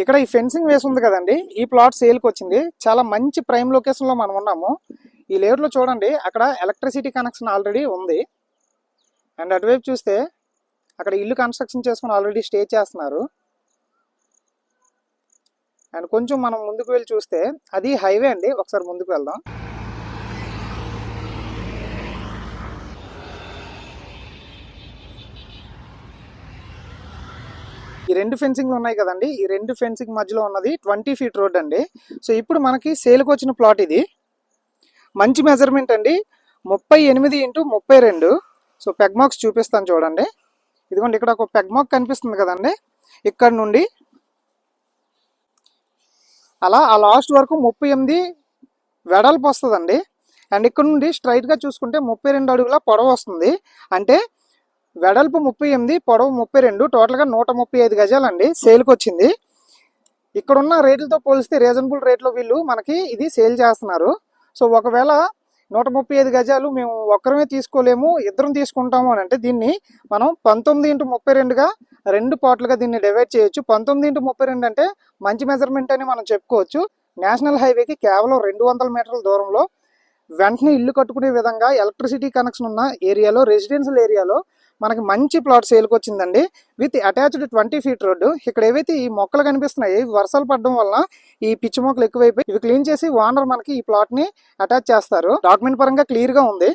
ఇక్కడ ఈ ఫెన్సింగ్ వేసి ఉంది కదండి. ఈ ప్లాట్ సేల్కి వచ్చింది. చాలా మంచి ప్రైమ్ లొకేషన్లో మనం ఉన్నాము. ఈ లేఅవుట్లో చూడండి అక్కడ ఎలక్ట్రిసిటీ కనెక్షన్ ఆల్రెడీ ఉంది. అండ్ అటువైపు చూస్తే అక్కడ ఇల్లు కన్స్ట్రక్షన్ చేసుకుని ఆల్రెడీ స్టే చేస్తున్నారు. అండ్ కొంచెం మనం ముందుకు వెళ్ళి చూస్తే అది హైవే అండి. ఒకసారి ముందుకు వెళ్దాం. ఈ రెండు ఫెన్సింగ్లు ఉన్నాయి కదండి. ఈ రెండు ఫెన్సింగ్ మధ్యలో ఉన్నది ట్వంటీ ఫీట్ రోడ్ అండి. సో ఇప్పుడు మనకి సేల్కి వచ్చిన ప్లాట్ ఇది. మంచి మెజర్మెంట్ అండి. ముప్పై ఎనిమిది ఇంటూ ముప్పై రెండు. సో పెగ్ మార్క్స్ చూపిస్తాను చూడండి. ఇదిగోండి ఇక్కడ ఒక పెగ్ మార్క్ కనిపిస్తుంది కదండి. ఇక్కడ నుండి అలా ఆ లాస్ట్ వరకు ముప్పై ఎనిమిది వెడల్పు వస్తుందండి. అండ్ ఇక్కడ నుండి స్ట్రైట్గా చూసుకుంటే ముప్పై రెండు అడుగుల పొడవు వస్తుంది. అంటే వెడల్పు ముప్పై ఎనిమిది పొడవు ముప్పై రెండు టోటల్గా నూట ముప్పై ఐదు గజాలండి. సేల్కి వచ్చింది. ఇక్కడ ఉన్న రేట్లతో పోలిస్తే రీజనబుల్ రేట్లో వీళ్ళు మనకి ఇది సేల్ చేస్తున్నారు. సో ఒకవేళ నూట ముప్పై ఐదు గజాలు మేము ఒక్కరమే తీసుకోలేము ఇద్దరం తీసుకుంటాము అని అంటే దీన్ని మనం పంతొమ్మిది ఇంటూ ముప్పై రెండుగా రెండు పార్ట్లుగా దీన్ని డివైడ్ చేయొచ్చు. పంతొమ్మిది ఇంటూ ముప్పై రెండు అంటే మంచి మెజర్మెంట్ అని మనం చెప్పుకోవచ్చు. నేషనల్ హైవేకి కేవలం రెండు వందల మీటర్ల దూరంలో వెంటనే ఇల్లు కట్టుకునే విధంగా ఎలక్ట్రిసిటీ కనెక్షన్ ఉన్న ఏరియాలో రెసిడెన్షియల్ ఏరియాలో మనకి మంచి ప్లాట్ సేల్కి వచ్చిందండి. With attached twenty feet road. ఇక్కడ ఏవైతే ఈ మొక్కలు కనిపిస్తున్నాయి వర్షాలు పడడం వలన ఈ పిచ్చి మొక్కలు ఎక్కువైపోయి ఇవి క్లీన్ చేసి ఓనర్ మనకి ఈ ప్లాట్ని అటాచ్ చేస్తారు. డాక్యుమెంట్ పరంగా క్లియర్గా ఉంది.